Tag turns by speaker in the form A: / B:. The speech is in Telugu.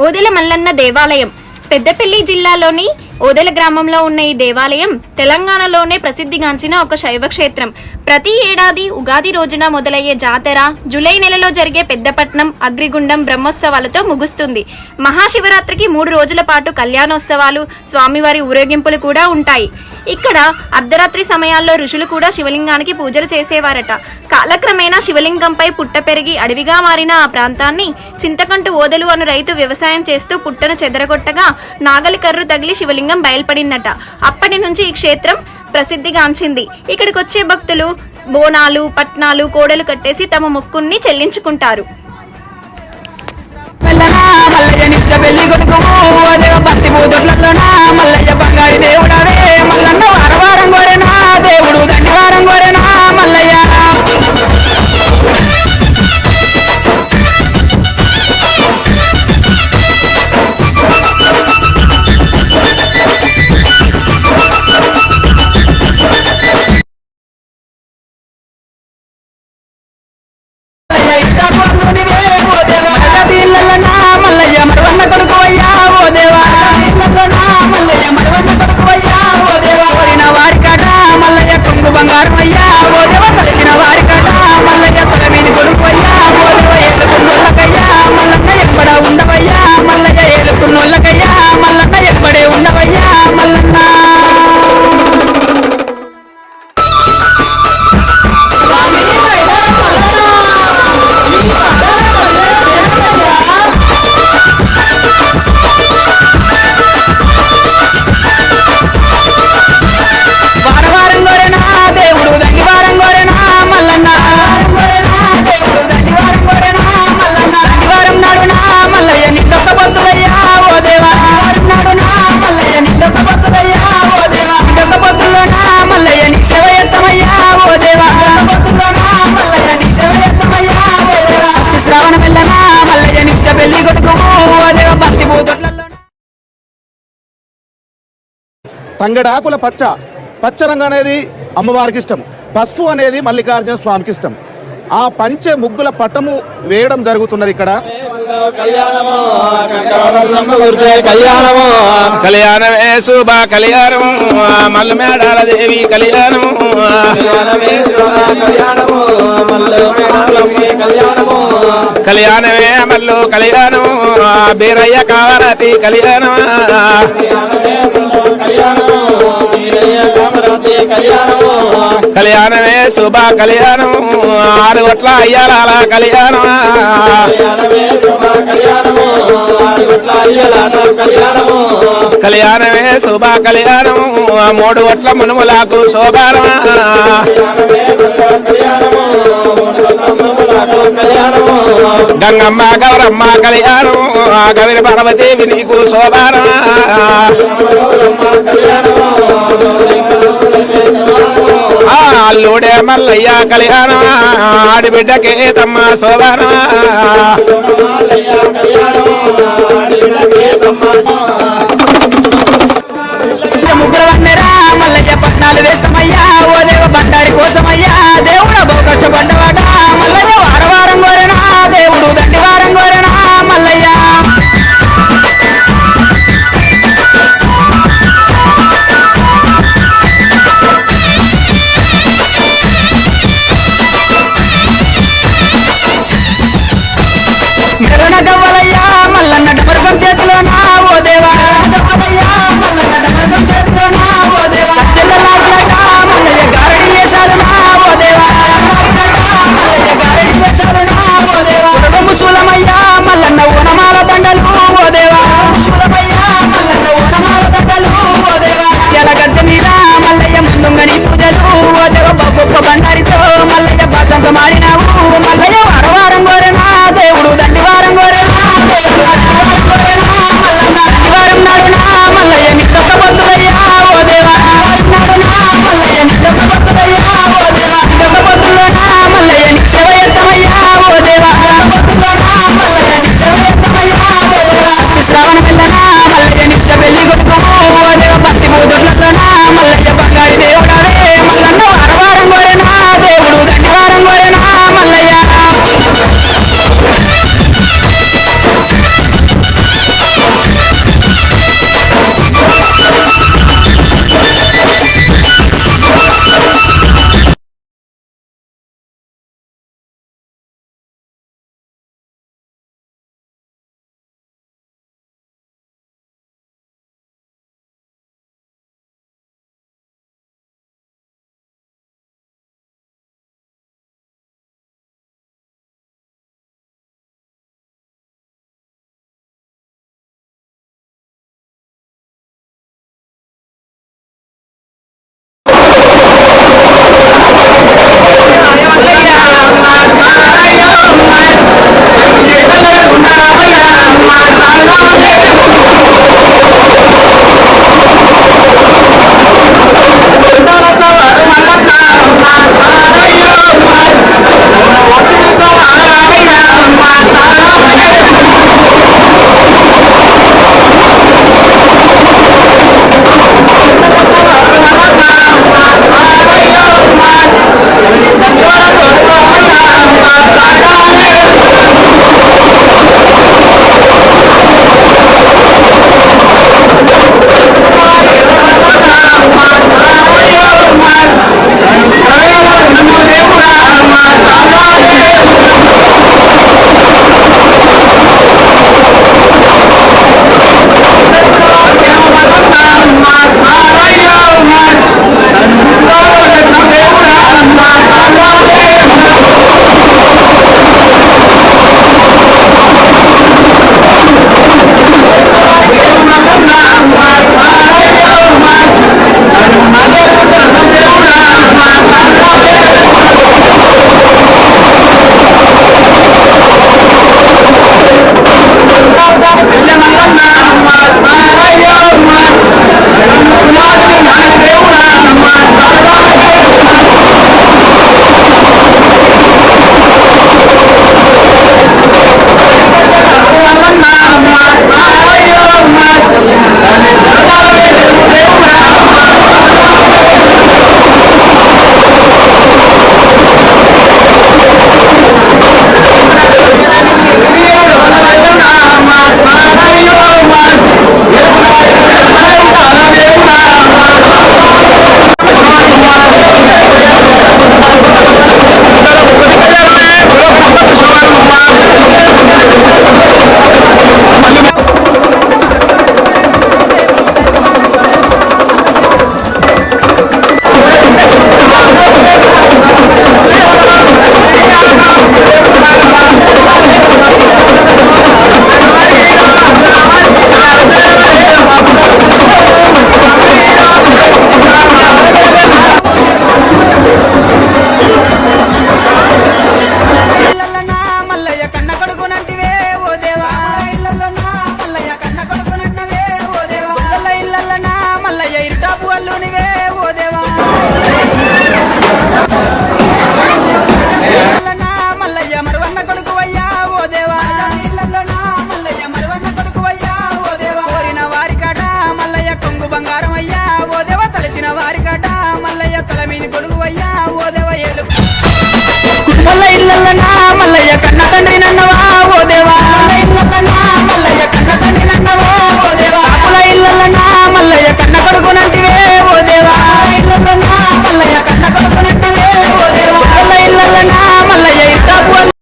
A: ఓదెల మల్లన్న దేవాలయం. పెద్దపల్లి జిల్లాలోని ఓదెల గ్రామంలో ఉన్న ఈ దేవాలయం తెలంగాణలోనే ప్రసిద్ధిగాంచిన ఒక శైవ క్షేత్రం ప్రతి ఏడాది ఉగాది రోజున మొదలయ్యే జాతర జూలై నెలలో జరిగే పెద్దపట్నం అగ్రిగుండం బ్రహ్మోత్సవాలతో ముగుస్తుంది. మహాశివరాత్రికి మూడు రోజుల పాటు కళ్యాణోత్సవాలు స్వామివారి ఊరేగింపులు కూడా ఉంటాయి. ఇక్కడ అర్ధరాత్రి సమయాల్లో ఋషులు కూడా శివలింగానికి పూజలు చేసేవారట. కాలక్రమేణా శివలింగంపై పుట్ట పెరిగి అడవిగా మారిన ఆ ప్రాంతాన్ని చింతకంటు ఓదలు అను రైతు వ్యవసాయం చేస్తూ పుట్టను చెదరగొట్టగా నాగలి కర్రు తగిలి శివలింగం బయల్పడిందట. అప్పటి నుంచి ఈ క్షేత్రం ప్రసిద్ధిగాంచింది. ఇక్కడికి వచ్చే భక్తులు బోనాలు పట్నాలు కోడలు కట్టేసి తమ మొక్కుల్ని చెల్లించుకుంటారు.
B: మల్లయ్య మల్లయ్య బంగారి దేవుడవే.
C: తంగడాకుల పచ్చ. పచ్చ రంగు అనేది అమ్మవారికి ఇష్టం. పసుపు అనేది మల్లికార్జున స్వామికి ఇష్టం. ఆ పంచ ముగ్గుల పటము వేయడం జరుగుతున్నది ఇక్కడ.
D: కళ్యాణము కళ్యాణమే శుభ కళ్యాణము మల్లు మేడాల దేవి కళ్యాణము కళ్యాణమే మల్లు కళ్యాణము బీరయ్య కావరతి కళ్యాణము. కళ్యాణమే శుభ కళ్యాణము ఆరు గొట్ల అయ్యాల కళ్యాణం. కళ్యాణమే శుభ కళ్యాణము మూడు గొట్ల మునుములకు శోభారమా గంగమ్మ గౌరమ్మ కళ్యాణం. గవిని పార్వతీవి నీకు శోభారమా అల్లుడే మల్లయ్య కళ్యాణ ఆడిబిడ్డకే తమ్మ శోభనమా ఆడిబిడ్డకే తమ్మ శోభన? ನನ್ನ